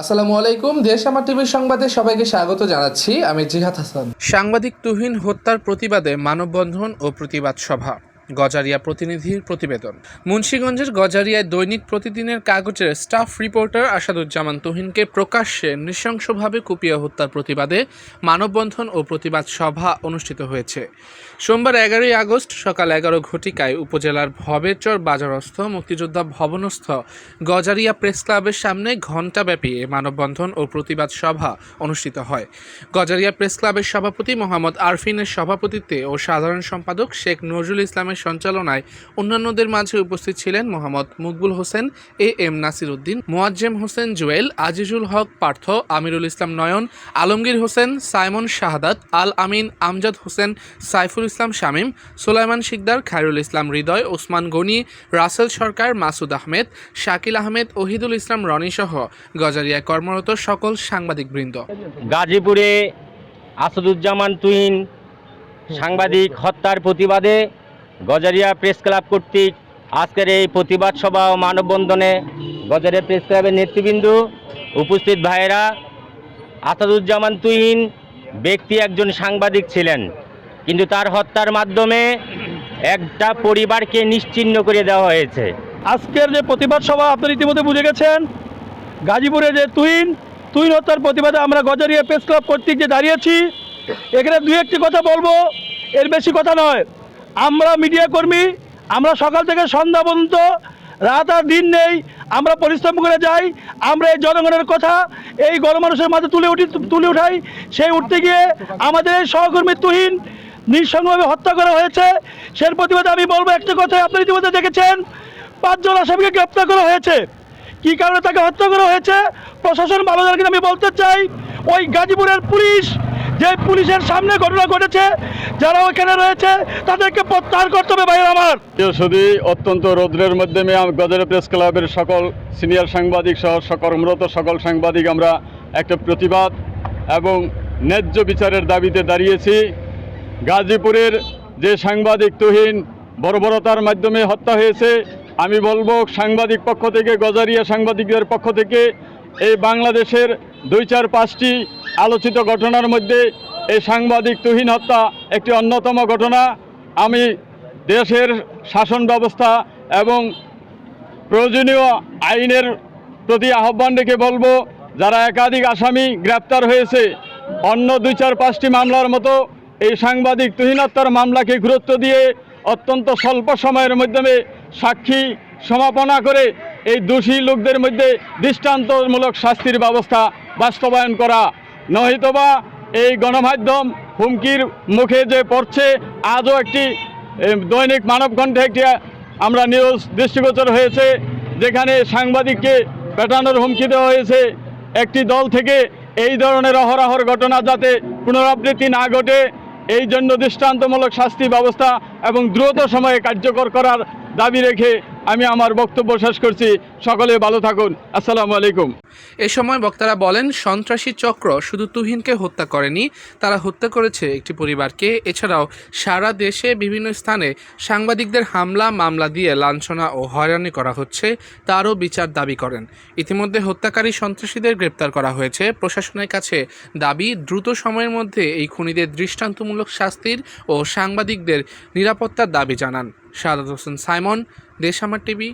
আসসালামু আলাইকুম। দেশ আমার টিভির সংবাদে সবাইকে স্বাগত জানাচ্ছি। আমি জিহাদ হাসান। সাংবাদিক তুহিন হত্যার প্রতিবাদে মানববন্ধন ও প্রতিবাদ সভা। গজারিয়া প্রতিনিধির প্রতিবেদন। মুন্সীগঞ্জের গজারিয়ায় দৈনিক প্রতিদিনের কাগজের স্টাফ রিপোর্টার আসাদুজ্জামান তুহিনকে প্রকাশ্যে নৃশংসভাবে কুপিয়া হত্যার প্রতিবাদে মানববন্ধন ও প্রতিবাদ সভা অনুষ্ঠিত হয়েছে। সোমবার এগারোই আগস্ট সকাল এগারো ঘটিকায় উপজেলার ভবেরচর বাজারস্থ মুক্তিযোদ্ধা ভবনস্থ গজারিয়া প্রেস ক্লাবের সামনে ঘণ্টাব্যাপী মানববন্ধন ও প্রতিবাদ সভা অনুষ্ঠিত হয়। গজারিয়া প্রেস ক্লাবের সভাপতি মোহাম্মদ আরফিনের সভাপতিত্বে ও সাধারণ সম্পাদক শেখ নজরুল ইসলামের সঞ্চালনায় অন্যান্যদের মাঝে উপস্থিত ছিলেন মোহাম্মদ মুকবুল হোসেন, এ এম নাসির উদ্দিন, মোয়াজ্জেম হোসেন জুয়েল, আজিজুল হক পার্থ, আমিরুল ইসলাম নয়ন, আলমগীর হোসেন, সাইমন শাহাদাত, আল আমিন আমজাদ হোসেন, সাইফুল ইসলাম শামীম, সুলাইমান শিকদার, খায়রুল ইসলাম হৃদয়, ওসমান গনি, রাসেল সরকার, মাসুদ আহমেদ, শাকিল আহমেদ, ওহিদুল ইসলাম রনি সহ গজারিয়ায় কর্মরত সকল সাংবাদিকবৃন্দ গাজীপুরে আসাদুজ্জামান তুহিন সাংবাদিক হত্যার প্রতিবাদে গজারিয়া প্রেস ক্লাব কর্তৃক আজকের এই প্রতিবাদ সভা ও মানববন্ধনে গজারিয়া প্রেস ক্লাবের নেতৃবৃন্দ, উপস্থিত ভাইয়েরা, আসাদুজ্জামান তুহিন ব্যক্তি একজন সাংবাদিক ছিলেন, কিন্তু তার হত্যার মাধ্যমে একটা পরিবারকে নিশ্চিহ্ন করে দেওয়া হয়েছে। আজকের যে প্রতিবাদ সভা, আপনারা ইতিমধ্যে বুঝে গেছেন, গাজীপুরে যে তুহিন তুহিন হত্যার প্রতিবাদে আমরা গজারিয়া প্রেস ক্লাব কর্তৃক যে দাঁড়িয়েছি, এখানে দুই একটি কথা বলব, এর বেশি কথা নয়। আমরা মিডিয়া কর্মী, আমরা সকাল থেকে সন্ধ্যা পর্যন্ত, রাত আর দিন নেই, আমরা পরিশ্রম করে যাই, আমরা এই জনগণের কথা, এই গণমানুষের মাঝে তুলে উঠি, তুলে উঠাই, সেই উঠতে গিয়ে আমাদের এই সহকর্মী তুহিন নিঃসঙ্গভাবে হত্যা করা হয়েছে। সেই প্রতিবাদে আমি বলব একটা কথা আপনি ইতিমধ্যে দেখেছেন, পাঁচজন আসামিকে গ্রেপ্তার করা হয়েছে। কি কারণে তাকে হত্যা করা হয়েছে? প্রশাসন ভালো জানে কিনা আমি বলতে চাই, ওই গাজীপুরের পুলিশ যে পুলিশের সামনে ঘটনা ঘটেছে, যারা ওখানে রয়েছে, তাদেরকে প্রত্যাহার করতে হবে ভাই আমার। সুধী, অত্যন্ত রৌদ্রের মাধ্যমে গজরে প্রেস ক্লাবের সকল সিনিয়র সাংবাদিক সহ কর্মরত সকল সাংবাদিক আমরা একটা প্রতিবাদ এবং ন্যায্য বিচারের দাবিতে দাঁড়িয়েছি। গাজীপুরের যে সাংবাদিক তুহিন বর্বরতার মাধ্যমে হত্যা হয়েছে, আমি বলব সাংবাদিক পক্ষ থেকে, গজারিয়া সাংবাদিকদের পক্ষ থেকে এই বাংলাদেশের দুই চার পাঁচটি আলোচিত ঘটনার মধ্যে এই সাংবাদিক তুহিন হত্যা একটি অন্যতম ঘটনা। আমি দেশের শাসন ব্যবস্থা এবং প্রয়োজনীয় আইনের প্রতি আহ্বান রেখে বলব, যারা একাধিক আসামি গ্রেপ্তার হয়েছে, অন্য দুই চার পাঁচটি মামলার মতো এই সাংবাদিক তুহিনত্তার মামলাকে গুরুত্ব দিয়ে অত্যন্ত স্বল্প সময়ের মাধ্যমে সাক্ষী সমাপনা করে এই দোষী লোকদের মধ্যে দৃষ্টান্তমূলক শাস্তির ব্যবস্থা বাস্তবায়ন করা। নহিতবা এই গণমাধ্যম হুমকির মুখে যে পড়ছে, আজও একটি দৈনিক মানবকণ্ঠে একটি আমরা নিউজ দৃষ্টিগোচর হয়েছে, যেখানে সাংবাদিককে পেটানোর হুমকি দেওয়া হয়েছে। একটি দল থেকে এই ধরনের অহরহর ঘটনা যাতে পুনরাবৃত্তি না ঘটে, এই জন্য দৃষ্টান্তমূলক শাস্তি ব্যবস্থা এবং দ্রুত সময়ে কার্যকর করার দাবি রেখে আমি আমার বক্তব্য শেষ করছি। সকলে ভালো থাকুন। আসসালামু আলাইকুম। এ সময় বক্তারা বলেন, সন্ত্রাসী চক্র শুধু তুহিনকে হত্যা করেনি, তারা হত্যা করেছে একটি পরিবারকে। এছাড়াও সারা দেশে বিভিন্ন স্থানে সাংবাদিকদের হামলা, মামলা দিয়ে লাঞ্ছনা ও হয়রানি করা হচ্ছে, তারও বিচার দাবি করেন। ইতিমধ্যে হত্যাকারী সন্ত্রাসীদের গ্রেপ্তার করা হয়েছে। প্রশাসনের কাছে দাবি, দ্রুত সময়ের মধ্যে এই খুনিদের দৃষ্টান্তমূলক শাস্তির ও সাংবাদিকদের নিরাপত্তার দাবি জানান। সাদাত হোসেন সাইমন দেশ আমার টিভি।